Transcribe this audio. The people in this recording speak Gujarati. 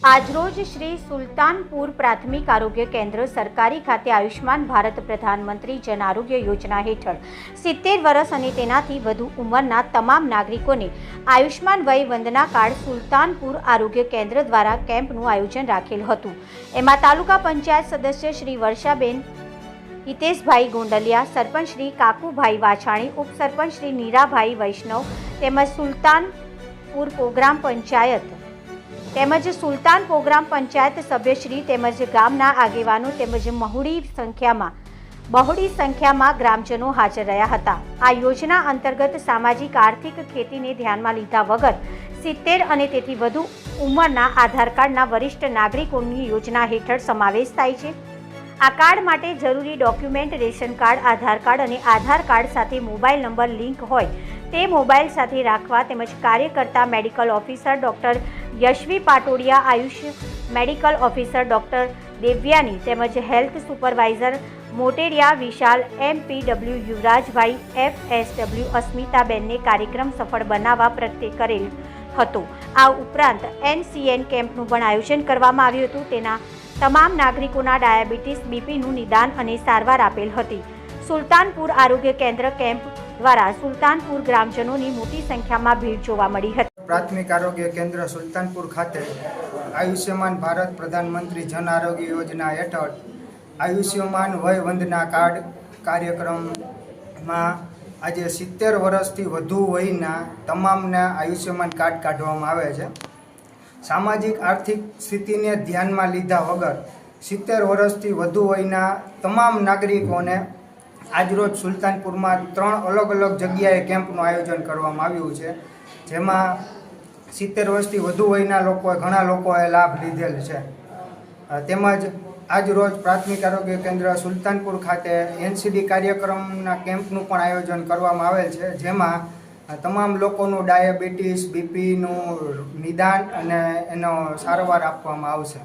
આજરોજ શ્રી સુલતાનપુર પ્રાથમિક આરોગ્ય કેન્દ્ર સરકારી ખાતે આયુષ્માન ભારત પ્રધાનમંત્રી જન આરોગ્ય યોજના હેઠળ સિત્તેર વર્ષ અને તેનાથી વધુ ઉંમરના તમામ નાગરિકોને આયુષ્માન વય વંદના કાર્ડ સુલતાનપુર આરોગ્ય કેન્દ્ર દ્વારા કેમ્પનું આયોજન રાખેલ હતું. એમાં તાલુકા પંચાયત સદસ્ય શ્રી વર્ષાબેન, હિતેશભાઈ ગોંડલિયા, સરપંચ શ્રી કાકુભાઈ વાછાણી, ઉપસરપંચ શ્રી નીરાભાઈ વૈષ્ણવ તેમજ સુલતાનપુર પ્રોગ્રામ પંચાયત તેમજ સુલતાન પ્રોગ્રામ પંચાયત સભ્યશ્રી તેમજ ગામના આગેવાનો તેમજ મહુડી સંખ્યામાં બહોળી સંખ્યામાં ગ્રામજનો હાજર રહ્યા હતા. આ યોજના અંતર્ગત સામાજિક આર્થિક ખેતીને ધ્યાનમાં લીધા વગર સિત્તેર અને તેથી વધુ ઉંમરના આધાર કાર્ડના વરિષ્ઠ નાગરિકોની યોજના હેઠળ સમાવેશ થાય છે. આ કાર્ડ માટે જરૂરી document, ration card, Aadhaar card અને આધાર કાર્ડ સાથે મોબાઈલ નંબર લિંક હોય તે મોબાઈલ સાથે રાખવા તેમજ કાર્યકર્તા, medical officer, doctor Yashvi Patodiya Ayush, medical officer doctor Devyani તેમજ health supervisor Moteriya Vishal, MPW યુવરાજભાઈ, FSW અસ્મિતાબેનને કાર્યક્રમ સફળ બનાવવા પ્રત્યે કરેલ હતો. આ ઉપરાંત એનસીએન કેમ્પનું પણ આયોજન કરવામાં આવ્યું હતું. તેના તમામ નાગરિકોના ડાયાબિટીસ બીપીનું નિદાન અને સારવાર આપેલ હતી. સુલતાનપુર આરોગ્ય કેન્દ્ર કેમ્પ દ્વારા સુલતાનપુર ગ્રામજનોની મોટી સંખ્યામાં ભીડ જોવા મળી હતી. પ્રાથમિક આરોગ્ય કેન્દ્ર સુલતાનપુર ખાતે આયુષ્યમાન ભારત પ્રધાનમંત્રી જન આરોગ્ય યોજના હેઠળ આયુષ્યમાન વય વંદના કાર્ડ કાર્યક્રમમાં આજે સિત્તેર વર્ષથી વધુ વયના તમામને આયુષ્યમાન કાર્ડ કાઢવામાં આવે છે. સામાજિક આર્થિક સ્થિતિને ધ્યાનમાં લીધા વગર સિત્તેર વર્ષથી વધુ વયના તમામ નાગરિકોને આજરોજ સુલતાનપુરમાં ત્રણ અલગ અલગ જગ્યાએ કેમ્પનું આયોજન કરવામાં આવ્યું છે. જેમાં સિત્તેર વર્ષથી વધુ વયના લોકોએ ઘણા લોકોએ લાભ લીધેલ છે. તેમજ આજ રોજ પ્રાથમિક આરોગ્ય કેન્દ્ર સુલતાનપુર ખાતે એનસીડી કાર્યક્રમના કેમ્પનું પણ આયોજન કરવામાં આવેલ છે, જેમાં તમામ લોકોનું ડાયાબિટીસ, બીપીનું નિદાન અને એનો સારવાર આપવામાં આવશે.